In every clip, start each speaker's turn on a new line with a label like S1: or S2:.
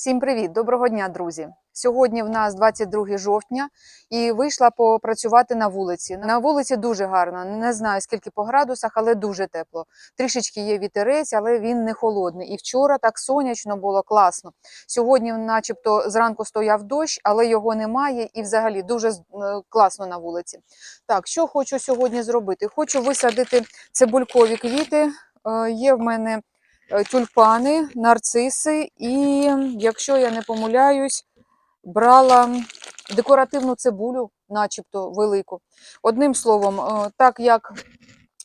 S1: Всім привіт! Доброго дня, друзі! Сьогодні в нас 22 жовтня і вийшла попрацювати на вулиці. На вулиці дуже гарно. Не знаю скільки по градусах, але дуже тепло. Трішечки є вітерець, але він не холодний. І вчора так сонячно було класно. Сьогодні, начебто, зранку стояв дощ, але його немає, і взагалі дуже е, класно на вулиці. Так, що хочу сьогодні зробити? Хочу висадити цибулькові квіти. Е, Є в мене тюльпани, нарциси, і якщо я не помиляюсь, брала декоративну цибулю, начебто велику. Одним словом, е, так як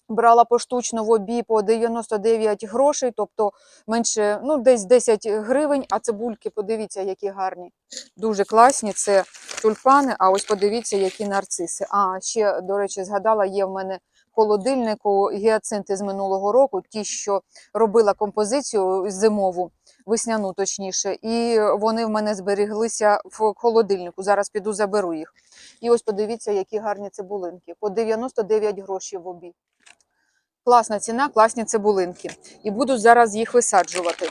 S1: брала поштучно в обі по 99 грошей, тобто менше, ну, десь 10 гривень, а цибульки, подивіться, які гарні. Дуже класні. Це тюльпани, а ось подивіться, які нарциси. А ще, до речі, згадала, є в мене холодильнику гіацинти з минулого року, ті, що робила композицію зимову, весняну точніше, і вони в мене зберіглися в холодильнику. Зараз піду заберу їх. І ось подивіться, які гарні цибулинки. По 99 грошей в обі. Класна ціна, класні цибулинки. І буду зараз їх висаджувати.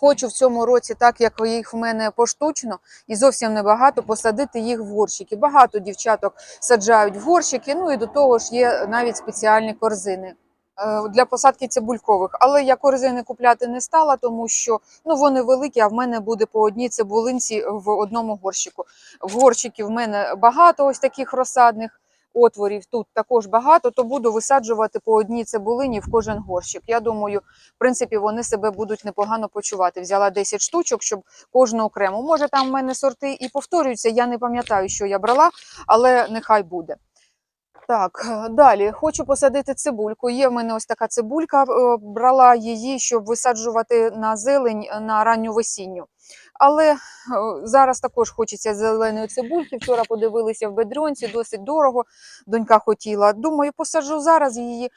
S1: Хочу в цьому році, так як їх в мене поштучно і зовсім небагато, посадити їх в горщики. Багато дівчаток саджають в горщики, ну і до того ж є навіть спеціальні корзини е, для посадки цибулькових. Але я корзини купляти не стала, тому що ну, вони великі, а в мене буде по одній цибулинці в одному горщику. В горщиків в мене багато ось таких розсадних отворів тут також багато, то буду висаджувати по одній цибулині в кожен горщик. Я думаю, в принципі, вони себе будуть непогано почувати. Взяла 10 штучок, щоб кожну окремо. Може, там в мене сорти і повторюються, я не пам'ятаю, що я брала, але нехай буде. Так, далі хочу посадити цибульку. Є в мене ось така цибулька. е, Брала її, щоб висаджувати на зелень на ранню весінню. Але е, зараз також хочеться зеленої цибульки. Вчора подивилися в бедрюнці, досить дорого. Донька хотіла. Думаю, посаджу зараз її. е,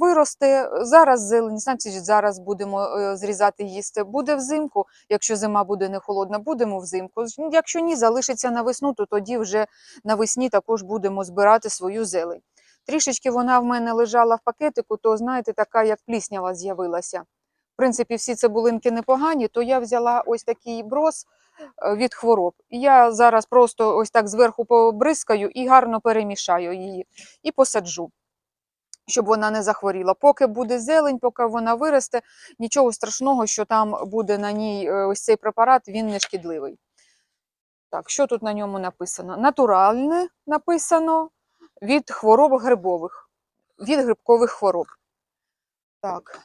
S1: Виросте зараз зелень, значить зараз будемо е, зрізати їсти. Буде взимку, якщо зима буде не холодна, будемо взимку. Якщо ні, залишиться на весну, то тоді вже навесні також будемо збирати свою зелень. Трішечки вона в мене лежала в пакетику, то знаєте, така як пліснява з'явилася. В принципі, всі цибулинки непогані, то я взяла ось такий брос е, від хвороб. Я зараз просто ось так зверху побризкаю і гарно перемішаю її і посаджу, щоб вона не захворіла. Поки буде зелень, поки вона виросте, нічого страшного, що там буде на ній е, ось цей препарат, він не шкідливий. Так, що тут на ньому написано? Натуральне написано від хвороб грибових, від грибкових хвороб. Так,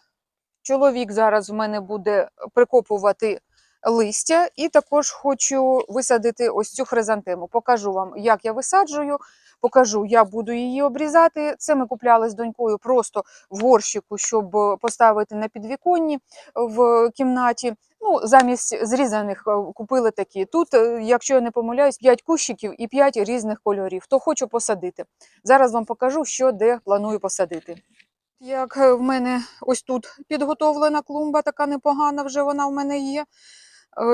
S1: чоловік зараз в мене буде прикопувати листя, і також хочу висадити ось цю хризантему. Покажу вам, як я висаджую, покажу, я буду її обрізати. Це ми купляли з донькою просто в горщику, щоб поставити на підвіконні в кімнаті. Ну, замість зрізаних е, купили такі. Тут, е, якщо я не помиляюсь, 5 кущиків і 5 різних кольорів. То хочу посадити. Зараз вам покажу, що де планую посадити. Як е, в мене ось тут підготовлена клумба, така непогана вже вона в мене є е,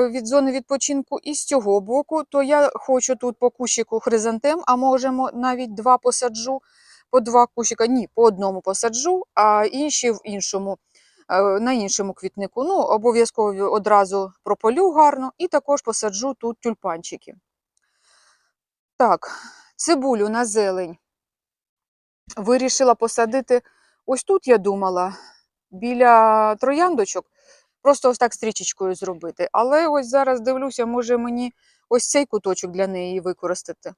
S1: від зони відпочинку. І з цього боку, то я хочу тут по кущику хризантем, а можемо навіть два посаджу, по два кущика. Ні, по одному посаджу, а інші в іншому е, на іншому квітнику. Ну, обов'язково одразу прополю гарно і також посаджу тут тюльпанчики. Так, цибулю на зелень. Вирішила посадити ось тут, я думала, біля трояндочок, просто ось так стрічечкою зробити. Але ось зараз дивлюся, може мені ось цей куточок для неї використати.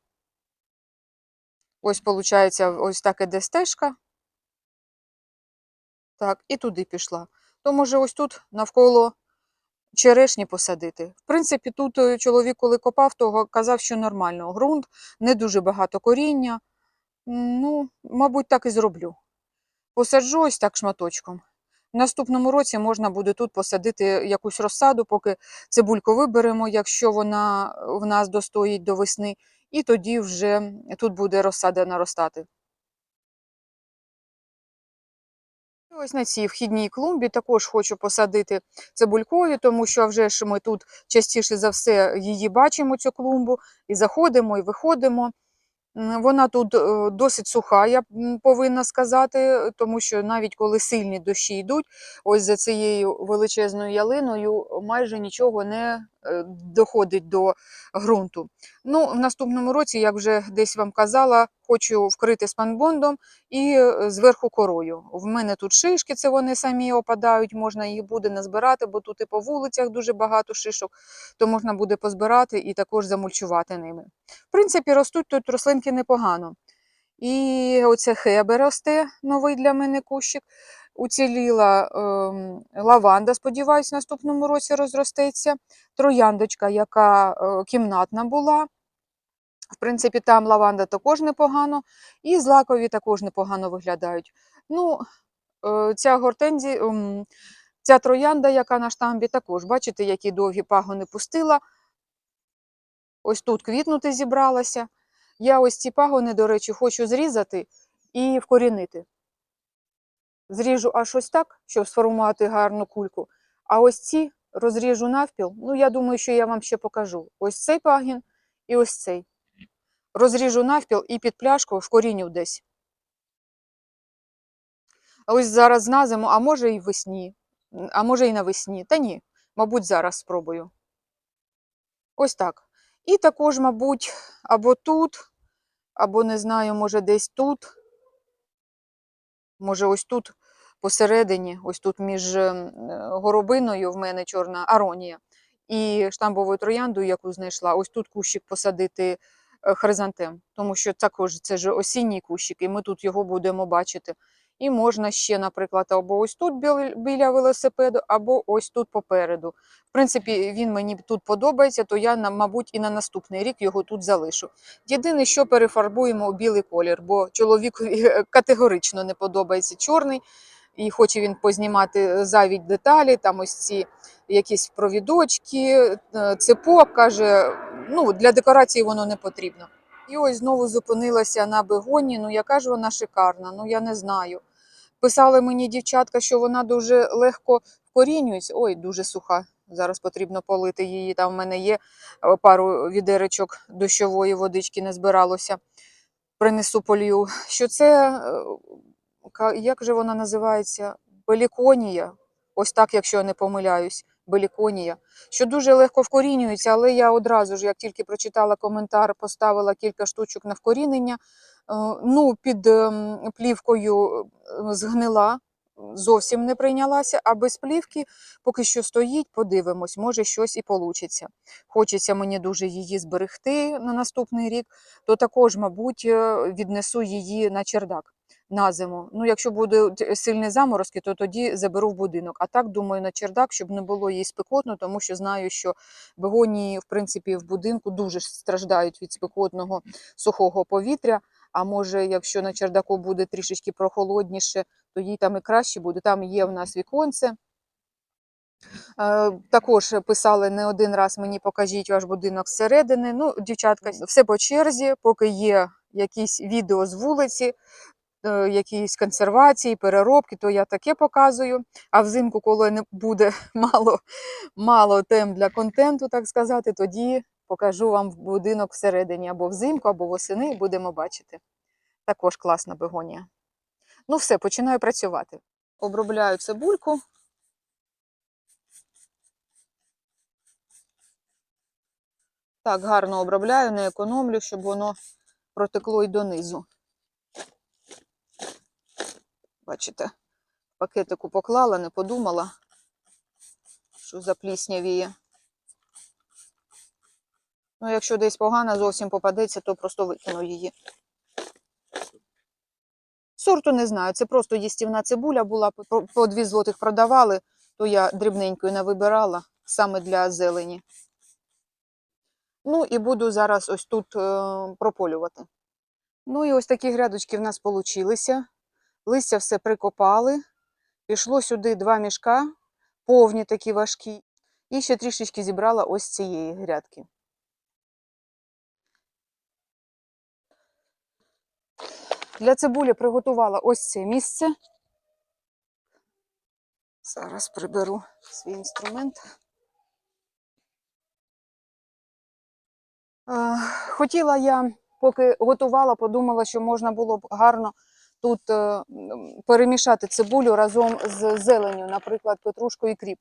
S1: Ось, виходить, ось так іде стежка. Так, і туди пішла. То може ось тут навколо черешні посадити. В принципі, тут е, чоловік, коли копав, то казав, що нормально. Грунт, не дуже багато коріння. Ну, мабуть, так і зроблю. Посаджу ось так шматочком. В наступному році можна буде тут посадити якусь розсаду, поки цибульку виберемо, якщо вона в нас достоїть до весни, і тоді вже тут буде розсада наростати. Ось на цій вхідній клумбі також хочу посадити цибулькові, тому що вже ж ми тут частіше за все її бачимо, цю клумбу, і заходимо, і виходимо. Вона тут е, досить суха, я повинна сказати, тому що навіть коли сильні дощі йдуть, ось за цією величезною ялиною майже нічого не доходить до ґрунту. Ну, в наступному році, як вже десь вам казала, хочу вкрити спанбондом і е, зверху корою. В мене тут шишки, це вони самі опадають, можна їх буде назбирати, бо тут і по вулицях дуже багато шишок, то можна буде позбирати і також замульчувати ними. В принципі, ростуть тут рослинки непогано. І оце хебе росте, новий для мене кущик. Уціліла ем, лаванда, сподіваюсь, в наступному році розростеться. Трояндочка, яка е, кімнатна була. В принципі, там лаванда також непогано, і злакові також непогано виглядають. Ну, е, ця гортензі, ем, ця троянда, яка на штамбі, також, бачите, які довгі пагони пустила. Ось тут квітнути зібралася. Я ось ці пагони, до речі, хочу зрізати і вкорінити. Зріжу аж ось так, щоб сформувати гарну кульку. А ось ці розріжу навпіл. Ну, я думаю, що я вам ще покажу. Ось цей пагін і ось цей. Розріжу навпіл і під пляшку вкоріню десь. А ось зараз на зиму, а може і весні, а може і навесні. Та ні, мабуть, зараз спробую. Ось так. І також, мабуть, або тут, або не знаю, може десь тут. Може, ось тут посередині, ось тут між е, горобиною в мене чорна аронія і штамбовою трояндою, яку знайшла, ось тут кущик посадити е, хризантем, тому що також це ж осінній кущик, і ми тут його будемо бачити. І можна ще, наприклад, або ось тут біля, велосипеду, або ось тут попереду. В принципі, він мені тут подобається, то я, мабуть, і на наступний рік його тут залишу. Єдине, що перефарбуємо у білий колір, бо чоловікові категорично не подобається чорний, і хоче він познімати зайві деталі, там ось ці якісь провідочки, е, цепок, каже, ну, для декорації воно не потрібно. І ось знову зупинилася на бегоні, ну яка ж вона шикарна, ну я не знаю. Писали мені дівчатка, що вона дуже легко вкорінюється. Ой, дуже суха. Зараз потрібно полити її. Там в мене є е, пару відеречок дощової водички не збиралося. Принесу полью. Що це, е, як же вона називається? Беліконія. Ось так, якщо я не помиляюсь, беліконія. Що дуже легко вкорінюється, але я одразу ж, як тільки прочитала коментар, поставила кілька штучок на вкорінення. Е, Ну, під ем, плівкою е, згнила, зовсім не прийнялася, а без плівки поки що стоїть, подивимось, може щось і получиться. Хочеться мені дуже її зберегти на наступний рік, то також, мабуть, е, віднесу її на чердак на зиму. Ну, якщо будуть сильні заморозки, то тоді заберу в будинок. А так, думаю, на чердак, щоб не було їй спекотно, тому що знаю, що бегонії, в принципі, в будинку дуже страждають від спекотного сухого повітря. А може, якщо на чердаку буде трішечки прохолодніше, то їй там і краще буде. Там є в нас віконце. Е, Також писали не один раз мені покажіть ваш будинок зсередини. Ну, дівчатка, все по черзі, поки є якісь відео з вулиці, якісь консервації, переробки, то я таке показую. А взимку, коли не буде мало, мало тем для контенту, так сказати, тоді покажу вам будинок всередині або взимку, або восени, будемо бачити. Також класна бегонія. Ну, все, починаю працювати. Обробляю цибульку. Так, гарно обробляю, не економлю, щоб воно протекло й донизу. Бачите, пакетику поклала, не подумала, що запліснявіє. Ну, якщо десь погано зовсім попадеться, то просто викину її. Сорту не знаю, це просто їстівна цибуля була, по, по 2 злотих продавали, то я дрібненькою не вибирала саме для зелені. Ну і буду зараз ось тут е, прополювати. Ну і ось такі грядочки в нас получилися. Листя все прикопали. Пішло сюди два мішка, повні такі важкі. І ще трішечки зібрала ось цієї грядки. Для цибулі приготувала ось це місце. Зараз приберу свій інструмент. Е, Хотіла я Поки готувала, подумала, що можна було б гарно тут е, перемішати цибулю разом з зеленю, наприклад, петрушку і кріп.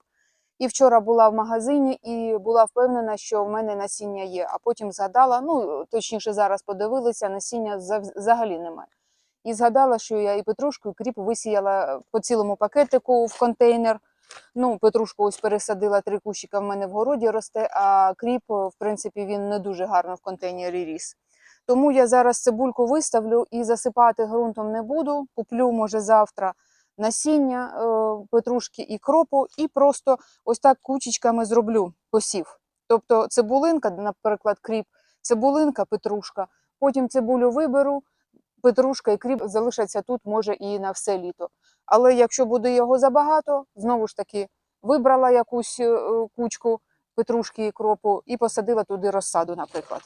S1: І вчора була в магазині і була впевнена, що в мене насіння є. А потім згадала, ну точніше, зараз подивилася, насіння взагалі немає. І згадала, що я і петрушку, і кріп висіяла по цілому пакетику в контейнер. Ну, петрушку ось пересадила три кущика в мене в городі росте, а кріп, в принципі, він не дуже гарно в контейнері ріс. Тому я зараз цибульку виставлю і засипати ґрунтом не буду. Куплю, може, завтра насіння е, петрушки і кропу, і просто ось так кучечками зроблю посів. Тобто цибулинка, наприклад, кріп, цибулинка, петрушка. Потім цибулю виберу, петрушка і кріп залишаться тут, може, і на все літо. Але якщо буде його забагато, знову ж таки вибрала якусь е, кучку петрушки і кропу і посадила туди розсаду, наприклад.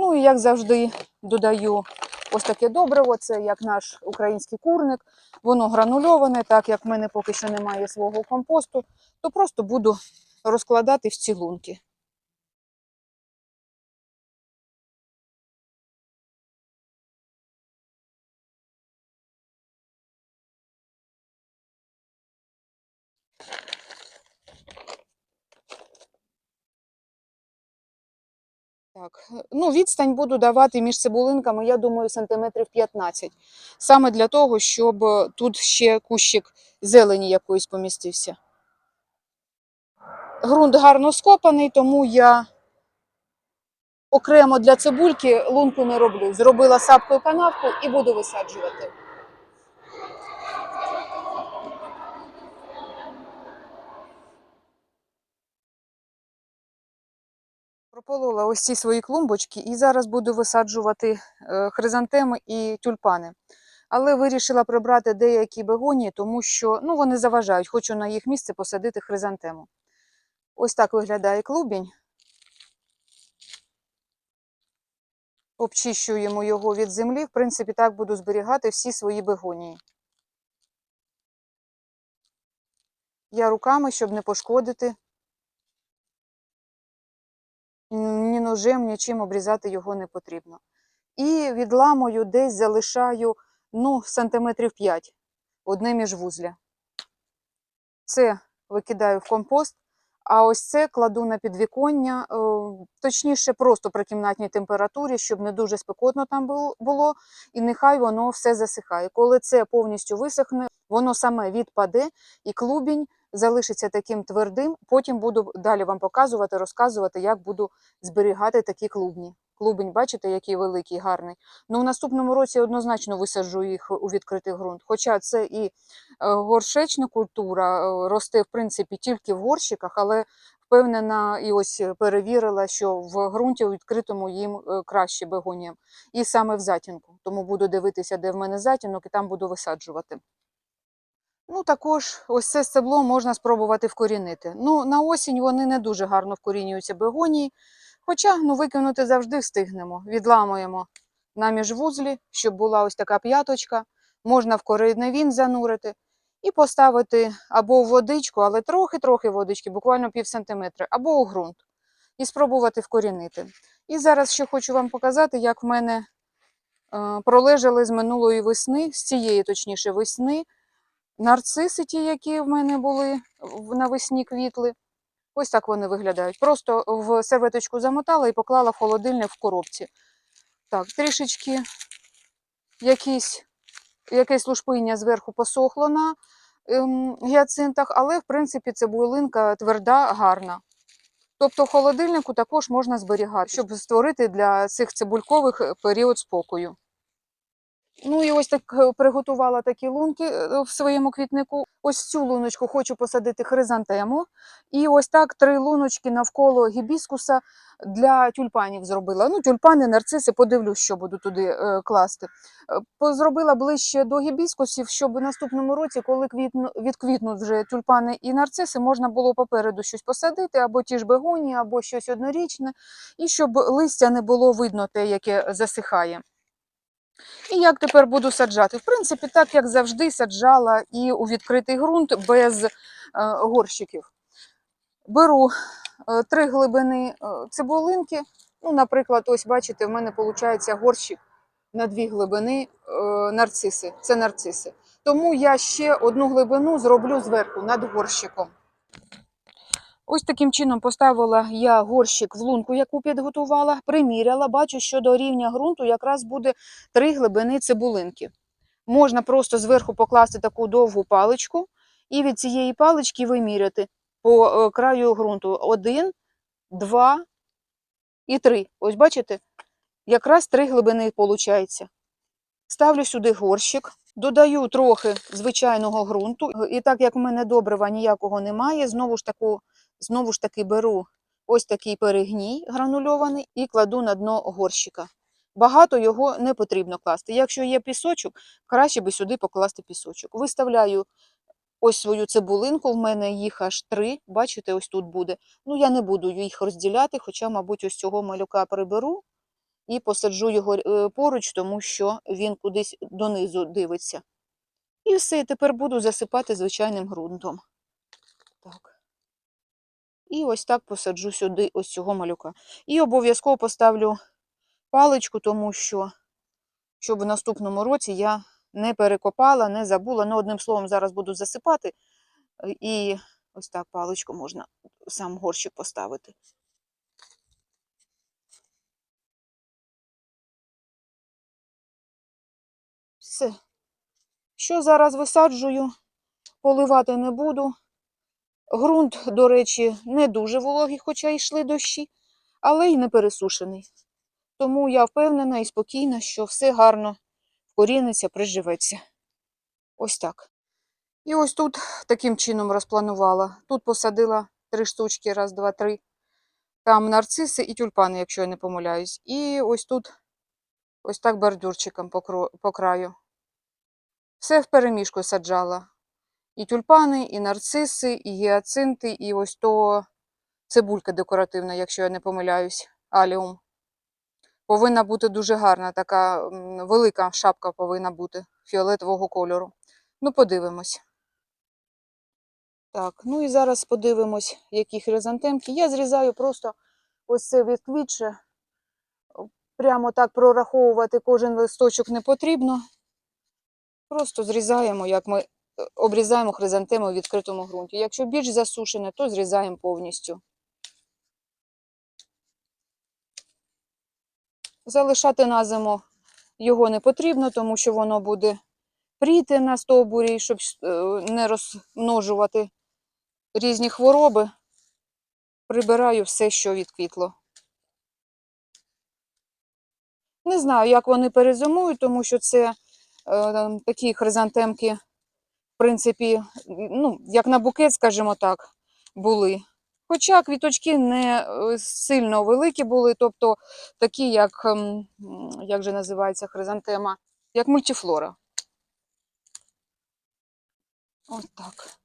S1: Ну і як завжди додаю ось таке добриво, це як наш український курник. Воно гранульоване, так як в мене поки що немає свого компосту, то просто буду розкладати в ці Так, ну відстань буду давати між цибулинками, я думаю, сантиметрів 15. Саме для того, щоб е, тут ще кущик зелені якоїсь помістився. Грунт гарно скопаний, тому я окремо для цибульки лунку не роблю. Зробила сапкою канавку і буду висаджувати. Прополола ось ці свої клумбочки і зараз буду висаджувати е, хризантеми і тюльпани. Але вирішила прибрати деякі бегонії, тому що ну, вони заважають. Хочу на їх місце посадити хризантему. Ось так виглядає клубінь. Обчищуємо його від землі. В принципі, так буду зберігати всі свої бегонії. Я руками, щоб не пошкодити. Ножем, нічим обрізати його не потрібно. І відламую десь залишаю ну, сантиметрів 5 одне міжвузля. Це викидаю в компост, а ось це кладу на підвіконня, е, точніше, просто при кімнатній температурі, щоб не дуже спекотно там було, і нехай воно все засихає. Коли це повністю висохне, воно саме відпаде і клубінь залишиться таким твердим. Потім буду далі вам показувати, розказувати, як буду зберігати такі клубні. Клубень, бачите, який великий, гарний. Ну, в наступному році однозначно висаджу їх у відкритий ґрунт. Хоча це і е, горшечна культура, е, росте, в принципі, тільки в горщиках, але впевнена і ось перевірила, що в ґрунті у відкритому їм е, краще бегоніям. І саме в затінку. Тому буду дивитися, де в мене затінок, і там буду висаджувати. Ну, також ось це стебло можна спробувати вкорінити. Ну, на осінь вони не дуже гарно вкорінюються бегонії, хоча ну, викинути завжди встигнемо. Відламуємо на міжвузлі, щоб була ось така п'яточка. Можна в кореневін занурити і поставити або в водичку, але трохи-трохи водички, буквально пів сантиметра, або у ґрунт. І спробувати вкорінити. І зараз ще хочу вам показати, як в мене е, пролежали з минулої весни, з цієї точніше весни, нарциси, ті, які в мене були навесні квітли. Ось так вони виглядають. Просто в серветочку замотала і поклала в холодильник в коробці. Так, трішечки якісь, якесь лушпиння зверху посохло на ем, гіацинтах, але в принципі цибулинка тверда, гарна. Тобто холодильнику також можна зберігати, щоб створити для цих цибулькових період спокою. Ну і ось так е, приготувала такі лунки е, в своєму квітнику. Ось цю луночку хочу посадити хризантему. І ось так три луночки навколо гібіскуса для тюльпанів зробила. Ну, тюльпани, нарциси, подивлюсь, що буду туди е, класти. Е, Зробила ближче до гібіскусів, щоб у наступному році, коли квітну, відквітнуть вже тюльпани і нарциси, можна було попереду щось посадити, або ті ж бегонії, або щось однорічне, і щоб листя не було видно те, яке засихає. І як тепер буду саджати? В принципі, так як завжди саджала і у відкритий ґрунт без е, горщиків. Беру е, три глибини е, цибулинки, Ну, наприклад, ось бачите, в мене виходить горщик на дві глибини нарциси. Це нарциси. Тому я ще одну глибину зроблю зверху над горщиком. Ось таким чином поставила я горщик в лунку, яку підготувала, приміряла. Бачу, що до рівня ґрунту якраз буде три глибини цибулинки. Можна просто зверху покласти таку довгу паличку і від цієї палички виміряти по е, краю ґрунту один, два і три. Ось бачите, якраз три глибини виходить. Ставлю сюди горщик, додаю трохи звичайного ґрунту. І так як в мене добрива ніякого немає, знову ж таку, знову ж таки беру ось такий перегній гранульований і кладу на дно горщика. Багато його не потрібно класти. Якщо є пісочок, краще би сюди покласти пісочок. Виставляю ось свою цибулинку, в мене їх аж три. Бачите, ось тут буде. Ну, я не буду їх розділяти, хоча, мабуть, ось цього малюка приберу і посаджу його е, поруч, тому що він кудись донизу дивиться. І все, тепер буду засипати звичайним ґрунтом. І ось так посаджу сюди ось цього малюка. І обов'язково поставлю паличку, тому що, щоб в наступному році я не перекопала, не забула. Ну, одним словом, зараз буду засипати. е, І ось так паличку можна сам горщик поставити. Все. Що зараз висаджую, поливати не буду. Грунт, до речі, не дуже вологий, хоча йшли дощі, але й не пересушений. Тому я впевнена і спокійна, що все гарно вкоріниться, приживеться. Ось так. І ось тут таким чином розпланувала. Тут посадила три штучки, раз, два, три. Там нарциси і тюльпани, якщо я не помиляюсь. І ось тут ось так бордюрчиком по, краю. Все вперемішку саджала. І тюльпани, і нарциси, і гіацинти, і ось то цибулька декоративна, якщо я не помиляюсь, аліум. Повинна бути дуже гарна, така велика шапка повинна бути фіолетового кольору. Ну, подивимось. Так, ну і зараз подивимось, які хризантемки. Я зрізаю просто ось це відквітше. Прямо так прораховувати кожен листочок не потрібно. Просто зрізаємо, як ми обрізаємо хризантему в відкритому ґрунті. Якщо більш засушене, то зрізаємо повністю. Залишати на зиму його не потрібно, тому що воно буде пріти на стовбурі, щоб е, не розмножувати різні хвороби. Прибираю все, що відквітло. Не знаю, як вони перезимують, тому що це е, такі хризантемки, принципі, ну, як на букет, скажімо так, були. Хоча квіточки не е, сильно великі були, тобто такі, як, ем, як же називається хризантема, як мультифлора. Ось так.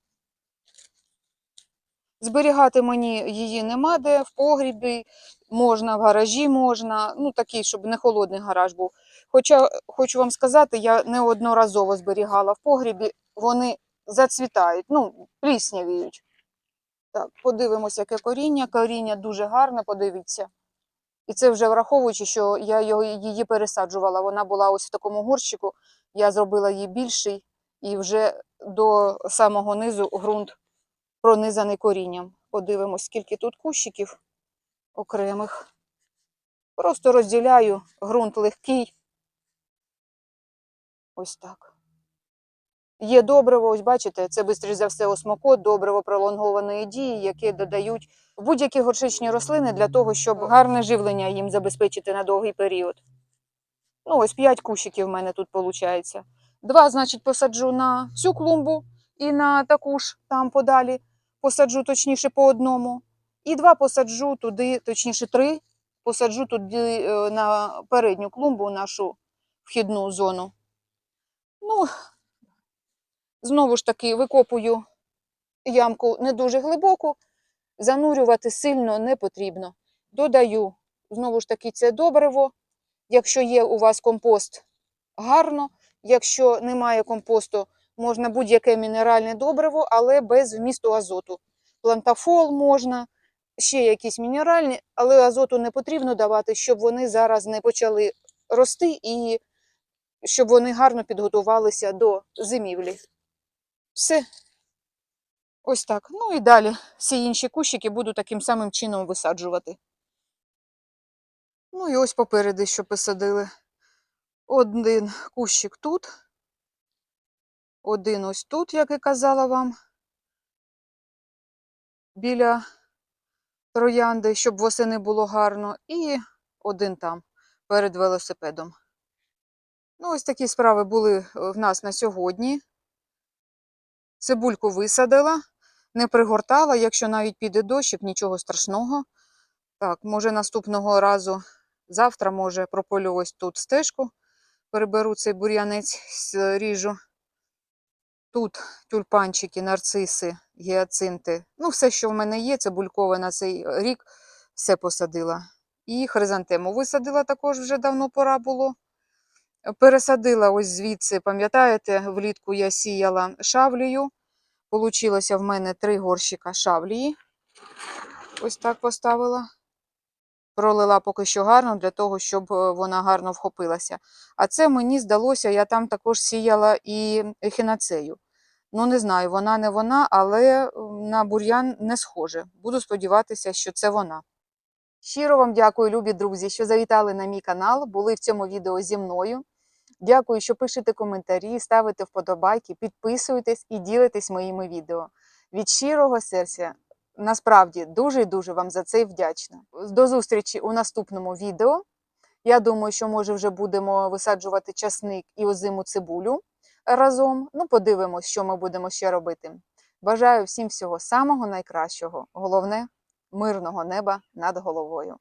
S1: Зберігати мені її нема де, в погрібі можна, в гаражі можна, ну такий, щоб не холодний гараж був. Хоча хочу вам сказати, я неодноразово зберігала в погрібі, вони зацвітають, ну, пліснявіють. Так, подивимося, яке коріння. Коріння дуже гарне, подивіться. І це вже враховуючи, що я її пересаджувала. Вона була ось в такому горщику, я зробила її більший, і вже до самого низу ґрунт пронизаний корінням. Подивимось, скільки тут кущиків окремих. Просто розділяю, ґрунт легкий. Ось так. Є добриво, ось бачите, це швидше за все осмокот, добриво пролонгованої дії, яке додають будь-які горшичні рослини для того, щоб гарне живлення їм забезпечити на довгий період. Ну, ось 5 кущиків в мене тут виходить. Два, значить, посаджу на цю клумбу і на таку ж там подалі посаджу точніше по одному. І два посаджу туди, точніше три, посаджу туди е, на передню клумбу, нашу вхідну зону. Ну, знову ж таки, викопую ямку не дуже глибоку, занурювати сильно не потрібно. Додаю, знову ж таки, це добриво. Якщо є у вас компост, гарно. Якщо немає компосту, можна будь-яке мінеральне добриво, але без вмісту азоту. Плантафол можна, ще якісь мінеральні, але азоту не потрібно давати, щоб вони зараз не почали рости і щоб вони гарно підготувалися до зимівлі. Все. Ось так. Ну і далі всі інші кущики буду таким самим чином висаджувати. Ну і ось попереду, що посадили. Один кущик тут, один ось тут, як і казала вам, біля троянди, щоб восени було гарно, і один там перед велосипедом. Ну, ось такі справи були е, в нас на сьогодні. Цибульку висадила, не пригортала, якщо навіть піде дощик, нічого страшного. Так, може наступного разу, завтра, може, прополю ось тут стежку, переберу цей бур'янець, ріжу. Тут тюльпанчики, нарциси, гіацинти. Ну, все, що в мене є, цибулькове на цей рік, все посадила. І хризантему висадила також вже давно пора було. Пересадила ось звідси, пам'ятаєте, влітку я сіяла шавлію. Получилося в мене три горщика шавлії. Ось так поставила. Пролила поки що гарно, для того, щоб е, вона гарно вхопилася. А це мені здалося, я там також сіяла і ехінацею. Ну, не знаю, вона не вона, але на бур'ян не схоже. Буду сподіватися, що це вона. Щиро вам дякую, любі друзі, що завітали на мій канал, були в цьому відео зі мною. Дякую, що пишете коментарі, ставите вподобайки, підписуєтесь і ділитесь моїми відео. Від щирого серця насправді дуже і дуже вам за це вдячна. До зустрічі у наступному відео. Я думаю, що може вже будемо висаджувати часник і озиму цибулю разом. Ну, подивимось, що ми будемо ще робити. Бажаю всім всього самого найкращого. Головне мирного неба над головою.